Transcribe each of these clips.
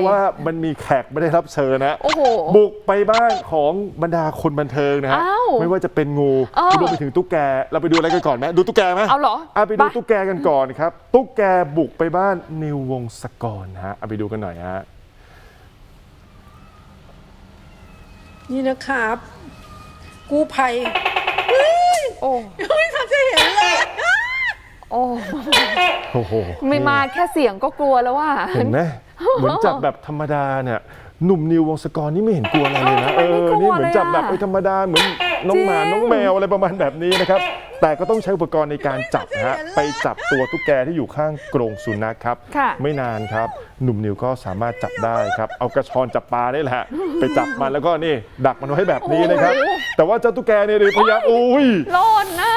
ราะว่ามันมีแขกไม่ได้รับเชิญนะโอ้โหบุกไปบ้านของบรรดาคนบันเทิงนะฮะอ้าวไม่ว่าจะเป็นงูเออรวมไปถึงตุ๊กแก เราไปดูอะไรกันก่อนไหมดูตุ๊กแกไหมเอาเหรอเอาไปดูไปตุ๊กแกกันก่อนครับ ตุ๊กแกบุกไปบ้านนิววงศกรนะฮะเอาไปดูกันหน่อยฮะนี่นะครับกู้ภัยโอ้ไม่ทันจะเห็นเลยโอ้โอ้โหไม่มาแค่เสียงก็กลัวแล้วว่าเห็นไหม เหมือนจับแบบธรรมดาเนี่ยหนุ่มนิววงศกรนี่ไม่เห็นกลัวอะไรเลยนะเออนี่เหมือนจับแบบธรรมดาเหมือน น้องหมาจริงน้องแมวอะไรประมาณแบบนี้นะครับ แต่ก็ต้องใช้อุปกรณ์ในการจับนะฮะไปจับตัวตุ๊กแกที่อยู่ข้างกรงสุนัขครับ ค่ะ ไม่นานครับ หนุ่มนิวก็สามารถจับได้ครับ เอากระชอนจับปลาได้แหละไปจับมันแล้วก็นี่ ดักมันไว้แบบนี้นะครับโอ้โหแต่ว่าเจ้าตุ๊กแกเนี่ยพยายามอุ้ย โลนนะ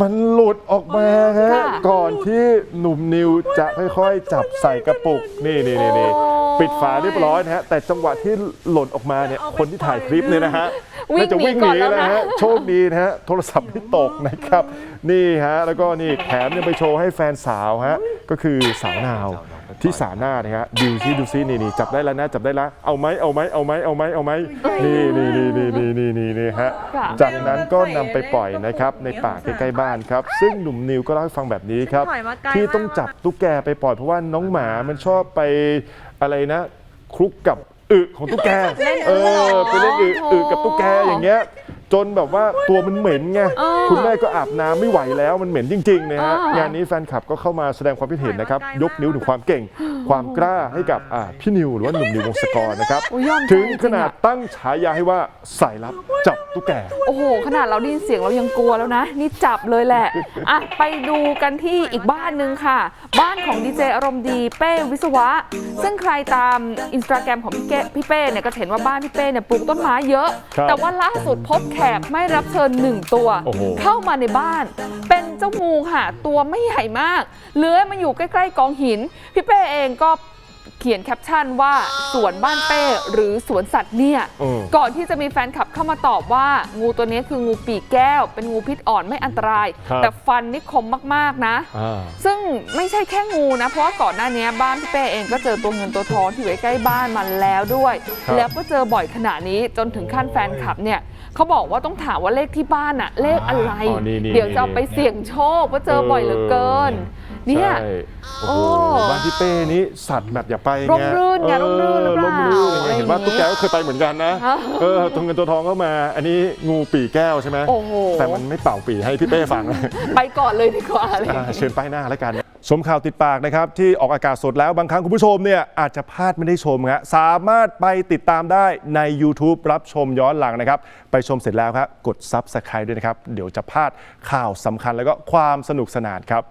มันหลุดออกมาฮะค่ะก่อนที่หนุ่มนิวจะค่อยๆ จับใส่กระปุกนี่นี่นี่นี่โอ้ปิดฝาเรียบร้อยนะฮะแต่จังหวะที่หล่นออกมาเนี่ยคนที่ถ่ายคลิปเนี่ยนะฮะ วิ่งน่าจะวิ่งหหนีนีก่อนแล้วนะนะฮะโชคดีนะฮะโทรศัพท์ไม่ตกนะครับ นี่ฮะแล้วก็นี่แถมยังไปโชว์ให้แฟนสาวฮะก็คือสาวนาวที่สาหน้านะฮะดูซิดูซินี่นี่จับได้แล้วนะจับได้แล้วเอาไหมเอาไหมเอาไหมเอาไหมเอาไหมนี่นี่นี่นี่นี่นี่นี่นี่ฮะค่ะจากนั้นก็นำไปปล่อยนะครับในป่าใกล้ๆบ้านครับ ซึ่งหนุ่มนิวก็เล่าให้ฟังแบบนี้ครับปล่อยมาไกลที่ต้องมากจับตุ๊กแกไปปล่อยเพราะว่าน้องหมามันชอบไปอะไรนะคลุกกับ อึของตุ๊กแกเล่นเออึเหรออไปเล่นอึโถ อึกับตุ๊กแกอย่างเงี้ย จนแบบว่าตัวมันเหม็นไงเออคุณแม่ก็อาบน้ำไม่ไหวแล้วมันเหม็นจริงๆนะฮะอ่างงานนี้แฟนคลับก็เข้ามาแสดงความคิดเห็นนะครับยกนิ้วถึงความเก่งความกล้าให้กับอ่าพี่นิวหรือว่าหนุ่มนิววงศกรนะครับโอ้ยยอมใจถึงจริงๆขนาดอะตั้งฉายาให้ว่าสายลับจับตุ๊กแก โอ้โห ขนาดเราได้ยินเสียงเรายังกลัวแล้วนะ นี่จับเลยแหละอะไปดูกันที่อีกบ้านหนึ่งค่ะ บ้านของดีเจอารมณ์ดีเป้วิศวะ ซึ่งใครตามอินสตาแกรมของพี่เก้พี่เป้เนี่ยก็จะเห็นว่าบ้านพี่เป้เนี่ยปลูกต้นไม้เยอะครับแต่ว่าล่าสุดพบแขกไม่รับเชิญหนึ่งตัวโอ้โหเข้ามาในบ้าน เป็นเจ้างูค่ะ ตัวไม่ใหญ่มาก เลื้อยมาอยู่ใกล้ ๆ กองหิน พี่เป้เองก็เขียนแคปชั่นว่าสวนบ้านเป้หรือสวนสัตว์เนี่ยเออก่อนที่จะมีแฟนคลับเข้ามาตอบว่า งูตัวนี้คืองูปีกแก้ว เป็นงูพิษอ่อนไม่อันตราย ครับ แต่ฟันนี่คมมากๆนะ อ่า ซึ่งไม่ใช่แค่งูนะ เพราะว่าก่อนหน้านี้บ้านพี่เป้เองก็เจอตัวเงินตัวทองที่อยู่ใกล้ๆบ้านมาแล้วด้วย ครับ แล้วก็เจอบ่อยขนาดนี้จนถึงขั้นแฟนคลับเนี่ยเขาบอกว่าต้องถามว่าเลขที่บ้านอะเลขอะไร อ๋อนี่นี่เดี๋ยวจะเอาไปเสี่ยงโชคว่าเจอบ่อยเหลือเกิน เนี่ย ใช่โอ้โหโอ้บ้านพี่เป้นี้สัตว์แบบอย่าไปไงร่มรื่นไงร่มรื่นหรือเปล่าร่มรื่นไงอะไรอย่างงี้เห็นว่าตุ๊กแกก็เคยไปเหมือนกันนะฮะเออตัวเงินตัวทองเข้ามา อันนี้งูปีแก้วใช่ไหมโอ้โห แต่มันไม่เป่าปีให้พี่เป้ฟัง ไปก่อนเลยดีกว่าอะไรอย่างอ่าเงี้ยเชิญป้ายหน้าแล้วกันชมข่าวติดปากนะครับ ที่ออกอากาศสดแล้วบางครั้งคุณผู้ชมเนี่ยอาจจะพลาดไม่ได้ชมฮะสามารถไปติดตามได้ใน YouTube รับชมย้อนหลังนะครับ ไปชมเสร็จแล้วครับกด Subscribe ด้วยนะครับ เดี๋ยวจะพลาดข่าวสำคัญแล้วก็ความสนุกสนานครับ